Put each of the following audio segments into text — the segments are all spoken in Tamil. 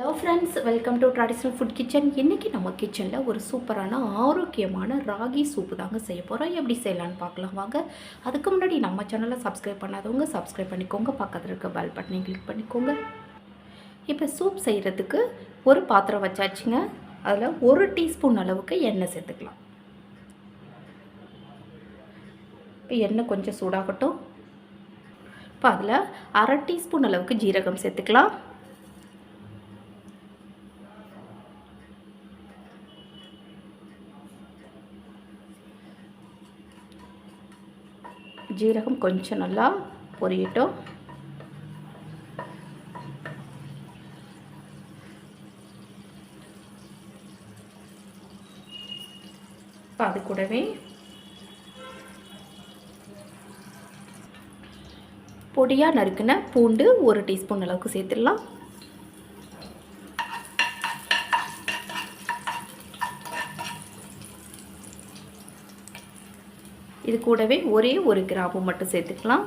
Hello friends welcome to traditional food kitchen இன்றைக்கி நம்ம கிச்சனில் ஒரு சூப்பரான ஆரோக்கியமான ராகி சூப்பு தாங்க செய்ய போகிறோம் எப்படி செய்யலான்னு பார்க்கலாம் வாங்க. அதுக்கு முன்னாடி நம்ம சேனலை சப்ஸ்கிரைப் பண்ணாதவங்க சப்ஸ்கிரைப் பண்ணிக்கோங்க. பக்கத்தில் இருக்க பெல் பட்டனை கிளிக் பண்ணிக்கோங்க. இப்போ சூப் செய்கிறதுக்கு ஒரு பாத்திரம் வச்சாச்சுங்க. அதில் ஒரு டீஸ்பூன் அளவுக்கு எண்ணெய் சேர்த்துக்கலாம். இப்போ எண்ணெய் கொஞ்சம் சூடாகட்டும். இப்போ அதில் அரை டீஸ்பூன் அளவுக்கு ஜீரகம் சேர்த்துக்கலாம். ஜீரகம் கொஞ்சம் நல்லா பொரியட்டும். இப்போ அது கூடவே பொடியாக நறுக்கின பூண்டு ஒரு டீஸ்பூன் அளவுக்கு சேர்த்துடலாம். இது கூடவே ஒரே ஒரு கிராம்பு மட்டும் சேர்த்துக்கலாம்.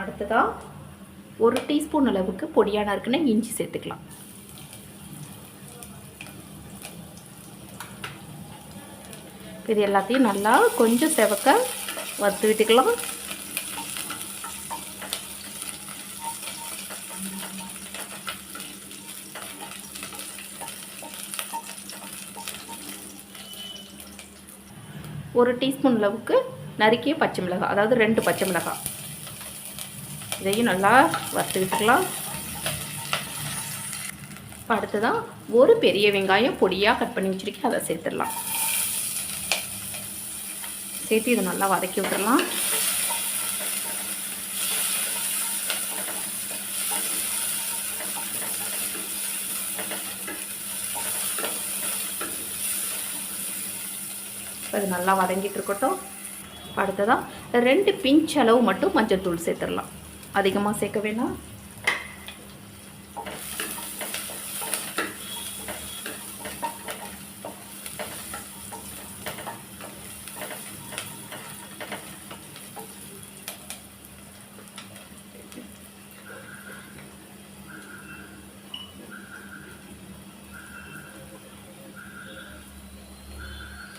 அடுத்ததாக ஒரு டீஸ்பூன் அளவுக்கு பொடியான இருக்குன்னு இஞ்சி சேர்த்துக்கலாம். இது எல்லாத்தையும் நல்லா கொஞ்சம் செவக்க வறுத்து விட்டுக்கலாம். ஒரு டீஸ்பூன் அளவுக்கு நறுக்கிய பச்சை மிளகாய் அதாவது ரெண்டு பச்சை மிளகாய். இதையும் நல்லா வறுத்து விட்டுக்கலாம் இப்போ அடுத்ததான் ஒரு பெரிய வெங்காயம் பொடியாக கட் பண்ணி வச்சுருக்கேன் அதை சேர்த்துடலாம். சேர்த்து இதை நல்லா வதக்கி விட்டுடலாம். அது நல்லா வதங்கிட்டு இருக்கட்டும் அடுத்ததாக ரெண்டு பிஞ்ச் அளவு மட்டும் மஞ்சள் தூள் சேர்த்துடலாம். அதிகமாக சேர்க்க வேணாம்.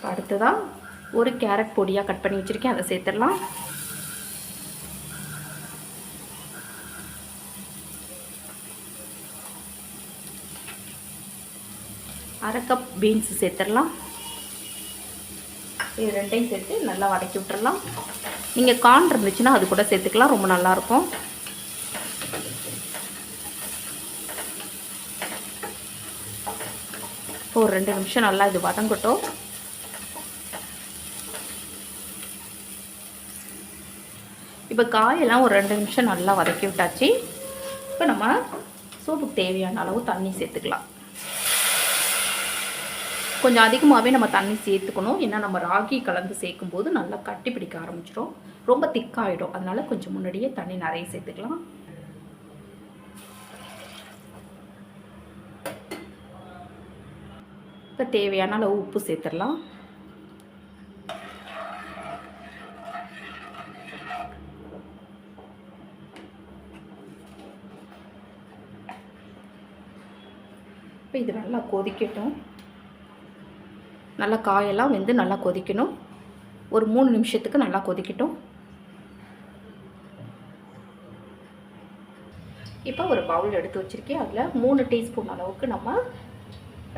அடுத்ததாக ஒரு கேரட் பொடியாக கட் பண்ணி வச்சுருக்கேன். அதை சேர்த்துடலாம். அரை கப் பீன்ஸ் சேர்த்துடலாம். இது ரெண்டையும் சேர்த்து நல்லா வதக்கி விட்டுறலாம். நீங்கள் கார்ன் இருந்துச்சுன்னா அது கூட சேர்த்துக்கலாம். ரொம்ப நல்லாயிருக்கும் ஒரு ரெண்டு நிமிஷம் நல்லா இது வதங்கட்டும். இப்போ காயெல்லாம் ஒரு ரெண்டு நிமிஷம் நல்லா வதக்கி விட்டாச்சு. இப்போ நம்ம சூப்புக்கு தேவையான அளவு தண்ணி சேர்த்துக்கலாம். கொஞ்சம் அதிகமாகவே நம்ம தண்ணி சேர்த்துக்கணும். ஏன்னா நம்ம ராகி கலந்து சேர்க்கும் போது நல்லா கட்டி பிடிக்க ஆரம்பிச்சிடும் ரொம்ப திக்காகிடும் அதனால் கொஞ்சம் முன்னாடியே தண்ணி நிறைய சேர்த்துக்கலாம். இப்போ தேவையான அளவு உப்பு சேர்த்துடலாம். இப்போ இது நல்லா கொதிக்கட்டும். நல்லா காயெல்லாம் வெந்து நல்லா கொதிக்கணும். ஒரு மூணு நிமிஷத்துக்கு நல்லா கொதிக்கட்டும். இப்போ ஒரு பவுல் எடுத்து வச்சுருக்கேன். அதில் மூணு டீஸ்பூன் அளவுக்கு நம்ம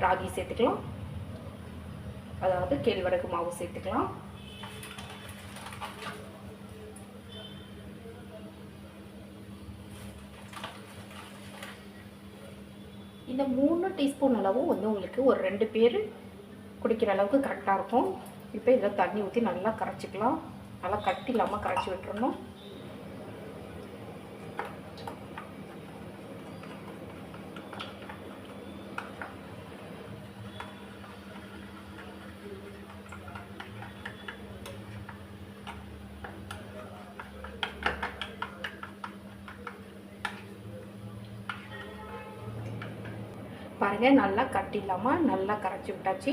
ராகி சேர்த்துக்கலாம். அதாவது கேழ்வரகு மாவு சேர்த்துக்கலாம். இந்த மூணு டீஸ்பூன் அளவும் வந்து உங்களுக்கு ஒரு ரெண்டு பேர் குடிக்கிற அளவுக்கு கரெக்டாக இருக்கும். இப்போ இதில் தண்ணி ஊற்றி நல்லா கரைச்சிக்கலாம். நல்லா கட்டி இல்லாமல் கரைச்சி விட்டுறணும். பாருங்கள் நல்லா கட்டி இல்லாமல் நல்லா கரைச்சி விட்டாச்சு.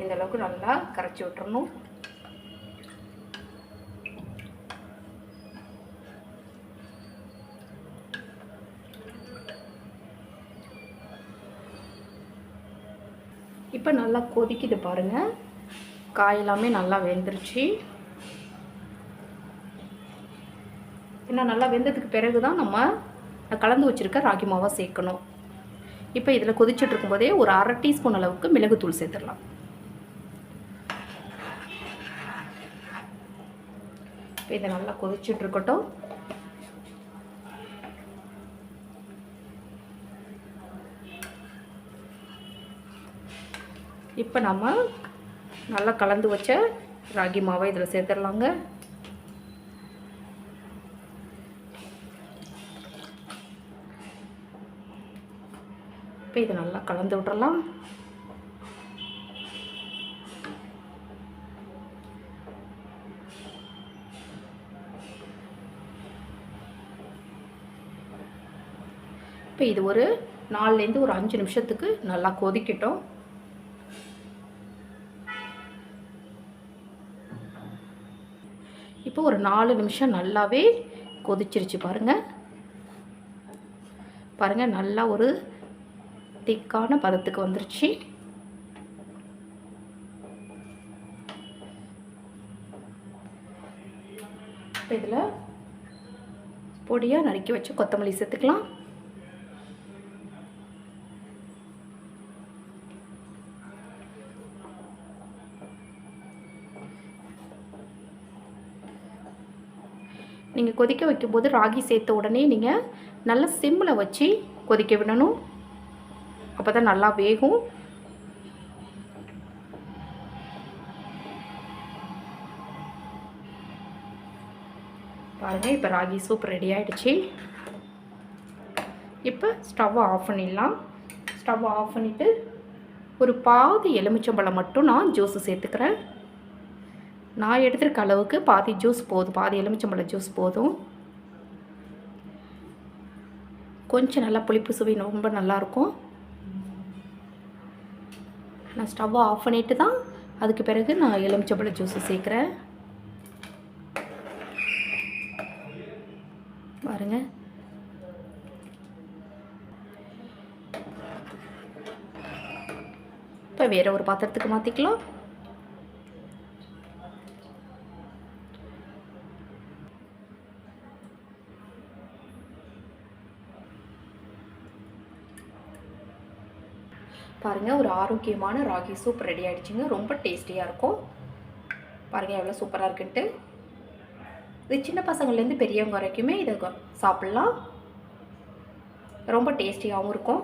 இந்தளவுக்கு நல்லா கரைச்சி விட்டுறணும். இப்போ நல்லா கொதிக்குது பாருங்கள் காய் எல்லாமே நல்லா வெந்துருச்சு. ஏன்னா நல்லா வெந்ததுக்கு பிறகு தான் நம்ம கலந்து வச்சுருக்க ராகி மாவை சேர்க்கணும். இப்போ இதில் கொதிச்சுட்டு இருக்கும்போதே ஒரு அரை டீஸ்பூன் அளவுக்கு மிளகுத்தூள் சேர்த்துடலாம். இப்போ இதை நல்லா கொதிச்சுட்டு இருக்கட்டும். இப்போ நம்ம நல்லா கலந்து வச்ச ராகி மாவை இதில் சேர்த்துடலாங்க. இப்போ இதை நல்லா கலந்து விட்றலாம் இப்போ இது ஒரு நாலுலேருந்து ஒரு அஞ்சு நிமிஷத்துக்கு நல்லா கொதிக்கட்டும். இப்போ ஒரு நாலு நிமிஷம் நல்லாவே கொதிச்சிருச்சு பாருங்கள் பாருங்கள் நல்லா ஒரு திக்கான பதத்துக்கு வந்துருச்சு. இதில் பொடியாக நறுக்கி வச்சு கொத்தமல்லி சேர்த்துக்கலாம். நீங்கள் கொதிக்க வைக்கும்போது ராகி சேர்த்த உடனே நீங்கள் நல்லா சிம்மில் வச்சு கொதிக்க விடணும். அப்போ தான் நல்லா வேகும். பாருங்கள் இப்போ ராகி சூப் ரெடி ஆகிடுச்சு இப்போ ஸ்டவ்வை ஆஃப் பண்ணிடலாம். ஸ்டவ்வை ஆஃப் பண்ணிவிட்டு ஒரு பாதி எலுமிச்சம்பழம் மட்டும் நான் ஜூஸு சேர்த்துக்கிறேன். நான் எடுத்துருக்க அளவுக்கு பாதி ஜூஸ் போதும். பாதி எலுமிச்சம்பழம் ஜூஸ் போதும். கொஞ்சம் நல்லா புளிப்பு சுவை ரொம்ப நல்லாயிருக்கும் நான் ஸ்டவ்வை ஆஃப் பண்ணிவிட்டு தான் அதுக்கு பிறகு நான் எலுமிச்சப்பழ ஜூஸை சேர்க்குறேன். பாருங்க. இப்போ வேறு ஒரு பாத்திரத்துக்கு மாற்றிக்கலாம் பாருங்கள் ஒரு ஆரோக்கியமான ராகி சூப் ரெடி ஆகிடுச்சிங்க ரொம்ப டேஸ்டியாக இருக்கும். பாருங்கள் எவ்வளோ சூப்பராக இருக்குன்ட்டு. இது சின்ன பசங்கள்லேருந்து பெரியவங்க வரைக்குமே இதை சாப்பிட்லாம். ரொம்ப டேஸ்டியாகவும் இருக்கும்.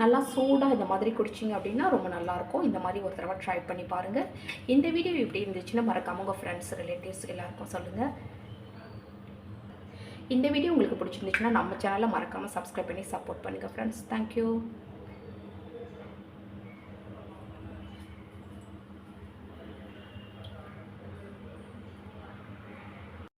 நல்லா சூடாக இந்த மாதிரி குடிச்சிங்க அப்படின்னா ரொம்ப நல்லாயிருக்கும் இந்த மாதிரி ஒரு தடவை ட்ரை பண்ணி பாருங்கள் இந்த வீடியோ எப்படி இருந்துச்சுன்னா மறக்காம உங்கள் ஃப்ரெண்ட்ஸ் ரிலேட்டிவ்ஸ் எல்லாருக்கும் சொல்லுங்கள் இந்த வீடியோ உங்களுக்கு பிடிச்சிருந்துச்சுன்னா நம்ம சேனலை மறக்காமல் சப்ஸ்கிரைப் பண்ணி சப்போர்ட் பண்ணுங்கள் ஃப்ரெண்ட்ஸ் தேங்க்யூ